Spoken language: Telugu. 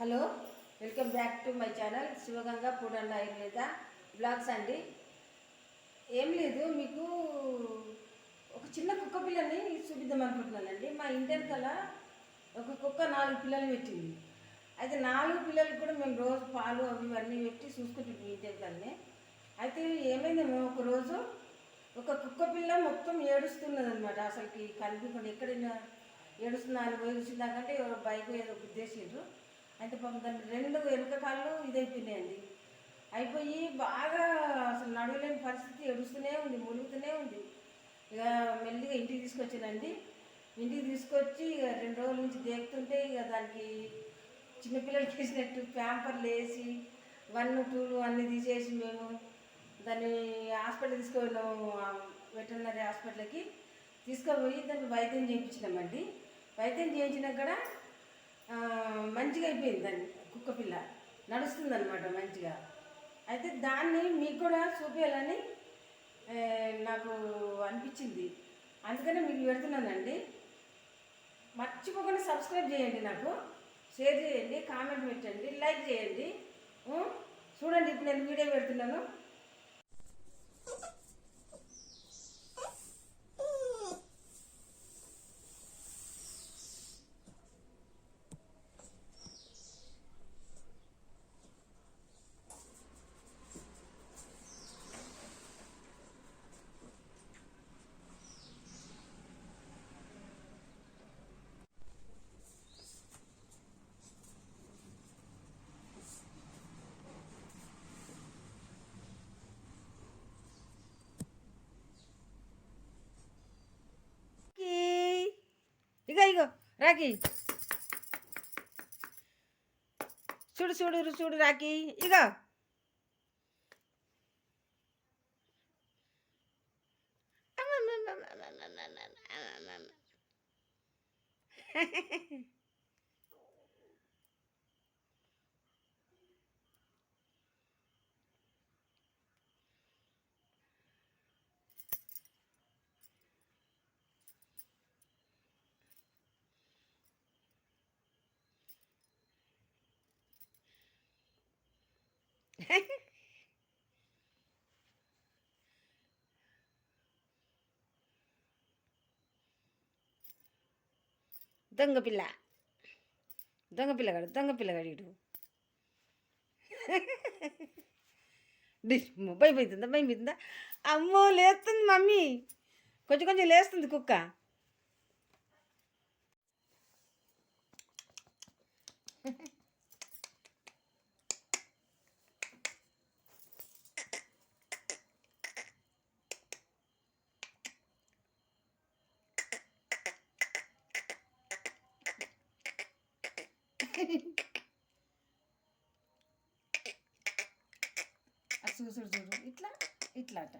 Hello welcome back to my channel Shivaganga food and Ayurveda blogs అండి. ఏం లేదు మీకు ఒక చిన్న కుక్క పిల్లని చూపిద్దాం అనుకుంటున్నానండి. మా ఇంటర్ కల ఒక కుక్క నాలుగు పిల్లలు పెట్టింది. అయితే నాలుగు పిల్లలు కూడా మేము రోజు పాలు అవి ఇవన్నీ పెట్టి చూసుకుంటుంది ఇంటర్ కల్ని. అయితే ఏమైందేమో ఒకరోజు ఒక కుక్క పిల్ల మొత్తం ఏడుస్తున్నది అనమాట అసలుకి కనిపించకుండా ఎక్కడైనా ఏడుస్తున్నా అని పోయి చూసిందాకంటే ఎవరో బైక్ ఏదో గుద్దేసిండ్రు అయితే పాపం దాని రెండు వెనుక కాళ్ళు ఇదైపోయినాయండి. అయిపోయి బాగా అసలు నడవలేని పరిస్థితి ఏడుస్తూనే ఉంది ములుగుతూనే ఉంది. ఇక మెల్లిగా ఇంటికి తీసుకొచ్చానండి. ఇంటికి తీసుకొచ్చి ఇక రెండు రోజుల నుంచి దేకుతుంటే ఇక దానికి చిన్నపిల్లలకి వేసినట్టు ప్యాంపర్లు వేసి వన్ టూలు అన్నీ తీసేసి మేము దాన్ని హాస్పిటల్ తీసుకువెళ్ళాము వెటర్నరీ హాస్పిటల్కి. తీసుకుపోయి దాన్ని వైద్యం చేయించినామండి. వైద్యం చేయించినా కూడా మంచిగా అయిపోయింది దాన్ని కుక్క పిల్ల. నడుస్తుందనమాట మంచిగా. అయితే దాన్ని మీకు కూడా చూపించాలని నాకు అనిపించింది. అందుకనే మీకు పెడుతున్నానండి. మర్చిపోకుండా సబ్స్క్రైబ్ చేయండి నాకు. షేర్ చేయండి కామెంట్ పెట్టండి లైక్ చేయండి. చూడండి ఇప్పుడు నేను వీడియో పెడుతున్నాను. ఇగో ఇగో రాకి చూడు చూడు చూడు రాకి ఇగో దొంగ పిల్ల. దొంగ పిల్లగాడు దొంగ పిల్లగాడు ఇటు. భయం అవుతుందా భయం అవుతుందా అమ్మో లేస్తుంది మమ్మీ. కొంచెం కొంచెం లేస్తుంది కుక్క. ఆ చూడు చూడు. ఇట్లా ఇట్లా అట.